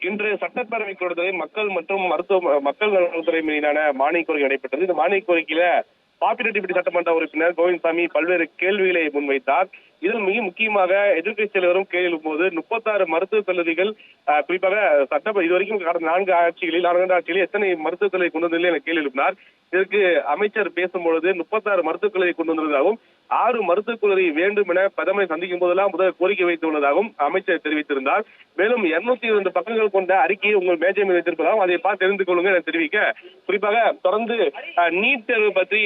இன்று சட்டப்பேரவை கூட்டத்தில் மக்கள் மற்றும் மருத்துவ மக்கள் நலத்துறை மீதான மானிய கோரிக்கை நடைபெற்றது. இந்த மானிய கோரிக்கையில பாப்பிரெட்டிப்பட்டி சட்டமன்ற உறுப்பினர் கோவிந்தசாமி பல்வேறு கேள்விகளை முன்வைத்தார். இதில் மிக முக்கியமாக எதிர்க்கட்சி தலைவரும் கேள்வி எழுப்பும்போது முப்பத்தாறு மருத்துவக் கல்லூரிகள் குறிப்பாக சட்ட இதுவரைக்கும் கடந்த நான்கு ஆட்சிகளில் நான்கு ஆட்சிகளில் எத்தனை மருத்துவக் கல்லூரி கொண்டு வந்ததில்லை என கேள்வி எழுப்பினார். இதற்கு அமைச்சர் பேசும்பொழுது முப்பத்தாறு மருத்துவக் கல்லூரி கொண்டு வந்ததாகவும் ஆறு மருத்துவக் கல்லூரி வேண்டும் என பிரதமரை சந்திக்கும் போதெல்லாம் முதல் கோரிக்கை வைத்துள்ளதாகவும் அமைச்சர் தெரிவித்திருந்தார். மேலும் இருநூத்தி இரண்டு பக்கங்கள் கொண்ட அறிக்கையை உங்கள் மேஜை மீது வைத்திருப்பதாகவும் அதை பார்த்து தெரிந்து கொள்ளுங்க என தெரிவிக்க குறிப்பாக தொடர்ந்து அஹ், நீட் தேர்வு பற்றி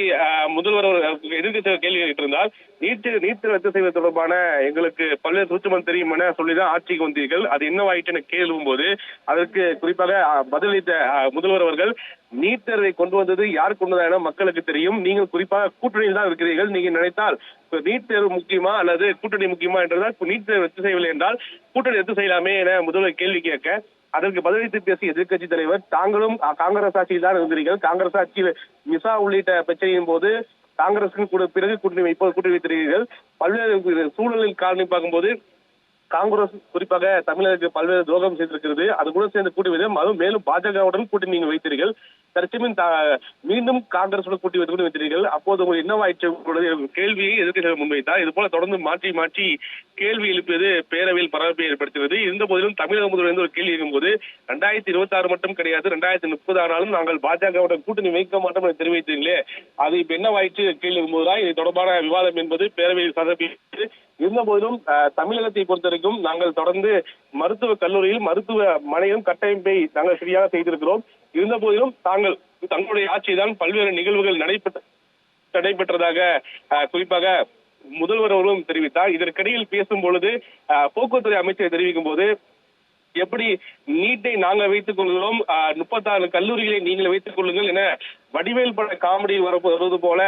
முதல்வர் அவர் கேள்வி கேட்டிருந்தால் நீட் நீட் தேர்வு ரத்து செய்வது தொடர்பான எங்களுக்கு பல்வேறு சூட்சமம் தெரியும் என சொல்லிதான் ஆட்சிக்கு வந்தீர்கள். அது என்னவாயிற்று என கேள்வும் போது அதற்கு குறிப்பாக பதிலளித்த முதல்வர் அவர்கள் நீட் தேர்வை கொண்டு வந்தது யார் கொண்டதா என மக்களுக்கு தெரியும். நீங்கள் குறிப்பாக கூட்டணியில் தான் இருக்கிறீர்கள். நீங்க நினைத்தால் நீட் தேர்வு முக்கியமா அல்லது கூட்டணி முக்கியமா என்றதால் நீட் தேர்வு ரத்து செய்யவில்லை என்றால் கூட்டணி ரத்து செய்யலாமே என முதல்வர் கேள்வி கேட்க அதற்கு பதிலளித்து பேசிய எதிர்க்கட்சி தலைவர் தாங்களும் காங்கிரஸ் ஆட்சியில் தான் இருந்தீர்கள். காங்கிரஸ் ஆட்சியில் மிசா உள்ளிட்ட பிரச்சனையின் போது காங்கிரசுக்கு கூட பிறகு கூட்டணி வைப்பது கூட்டணி வைத்திருக்கிறீர்கள். பல்வேறு சூழலில் காரணம் பார்க்கும்போது காங்கிரஸ் குறிப்பாக தமிழருக்கு பல்வேறு துரோகம் செய்திருக்கிறது. அது கூட சேர்ந்து கூட்டி வைத்து அதுவும் மேலும் பாஜகவுடன் கூட்டி நீங்கள் வைத்தீர்கள். தற்சமயம் தா- மீண்டும் காங்கிரசுடன் கூட்டி வைத்து கூட வைத்தீர்கள். அப்போது உங்களுக்கு என்னவாயிற்று கேள்வியை எதிர்க்கட்சிகள் முன்வைத்தார் இது போல தொடர்ந்து மாற்றி மாற்றி கேள்வி எழுப்பியது பேரவையில் பரபரப்பை ஏற்படுத்தியது. இருந்த போதிலும் தமிழக முதல்வர் ஒரு கேள்வி இருக்கும்போது ரெண்டாயிரத்தி இருபத்தி ஆறு மட்டும் கிடையாது ரெண்டாயிரத்தி முப்பது ஆனாலும் நாங்கள் பாஜகவுடன் கூட்டணி வைக்க மாட்டோம் என தெரிவித்தீர்களே. அது இப்ப என்னவாயிற்று கேள்வி இருக்கும்போதுதான் இது தொடர்பான விவாதம் என்பது பேரவையில் சதவீதம் இருந்த போதிலும் தமிழகத்தை பொறுத்தவரைக்கும் நாங்கள் தொடர்ந்து மருத்துவ கல்லூரியில் மருத்துவ மனையும் கட்டமைப்பை நாங்கள் சரியாக செய்திருக்கிறோம். இருந்த போதிலும் தாங்கள் தங்களுடைய ஆட்சிதான் பல்வேறு நிகழ்வுகள் நடைபெற்ற நடைபெற்றதாக அஹ், குறிப்பாக முதல்வர் அவர்களும் தெரிவித்தார். இதற்கிடையில் பேசும் பொழுது அஹ், போக்குவரத்துறை அமைச்சர் தெரிவிக்கும் போது எப்படி நீட்டை நாங்கள் வைத்துக் கொள்கிறோம் முப்பத்தாறு கல்லூரிகளை நீங்கள் வைத்துக் கொள்ளுங்கள் என வடிவேல் பட காமெடி வருவது போல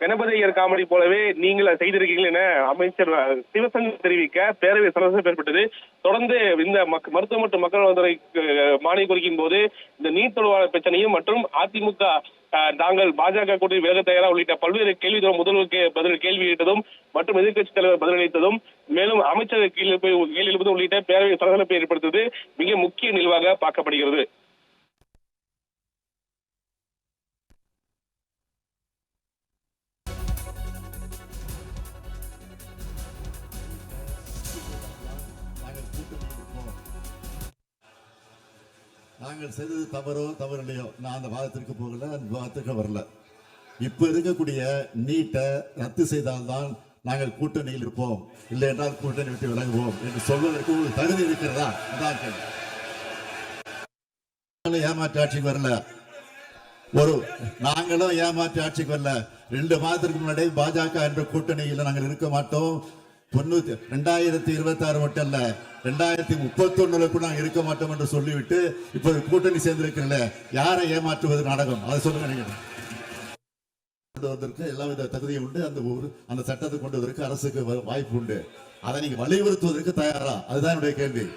கணபதியர் காமெடி போலவே நீங்கள் அதை செய்திருக்கீர்கள் என அமைச்சர் சிவசங்கர் தெரிவிக்க பேரவை சலசலப்பு ஏற்பட்டது. தொடர்ந்து இந்த மக்- மருத்துவ மற்றும் மக்கள் நலத்துறை அஹ், மானிய போது இந்த நீட் தொழிலாளர் பிரச்சனையும் மற்றும் அதிமுக நாங்கள் பாஜக கூட்டணி விலக தயாரா உள்ளிட்ட பல்வேறு கேள்வி முதல்வருக்கு பதில் கேள்வி இட்டதும் மற்றும் எதிர்க்கட்சி தலைவர் பதிலளித்ததும் மேலும் அமைச்சர் கேள்வி கேள்வி எழுப்பதும் உள்ளிட்ட பேரவை சலசலப்பை ஏற்படுத்துவது மிக முக்கிய நிகழ்வாக பார்க்கப்படுகிறது. நாங்கள் செய்தது தவறோ தவறு இல்லையோ நான் அந்த வாதத்திற்கு போகல அந்த வாதத்திற்கு வரல. இப்ப இருக்கக்கூடிய நீட்டை ரத்து செய்தால்தான் நாங்கள் கூட்டணியில் இருப்போம். இல்லை என்றால் கூட்டணி விட்டு விலகுவோம் என்று சொல்வதற்கு உங்களுக்கு தகுதி இருக்கிறதா? அதான் கேள்வி. ஏமாற்று ஆட்சிக்கு வரல. ஒரு நாங்களும் ஏமாற்று ஆட்சிக்கு வரல. ரெண்டு மாதத்திற்கு முன்னாடி பாஜக என்ற கூட்டணியில் நாங்கள் இருக்க மாட்டோம். தொண்ணூத்தி ரெண்டாயிரத்தி இருபத்தி ஆறு மட்டும் இல்ல ரெண்டாயிரத்தி முப்பத்தி ஒண்ணுல கூட நாங்க இருக்க மாட்டோம் என்று சொல்லிவிட்டு இப்ப கூட்டணி சேர்ந்திருக்கிறல யாரை ஏமாற்றுவது நாடகம்? அதை சொல்லுங்க நீங்க. கொண்டு வந்திருக்கு எல்லா வித தகுதியும் உண்டு. அந்த ஊர் அந்த சட்டத்தை கொண்டு வருவதற்கு அரசுக்கு வ- வாய்ப்பு உண்டு. அதை நீங்க வலியுறுத்துவதற்கு தயாரா? அதுதான் என்னுடைய கேள்வி.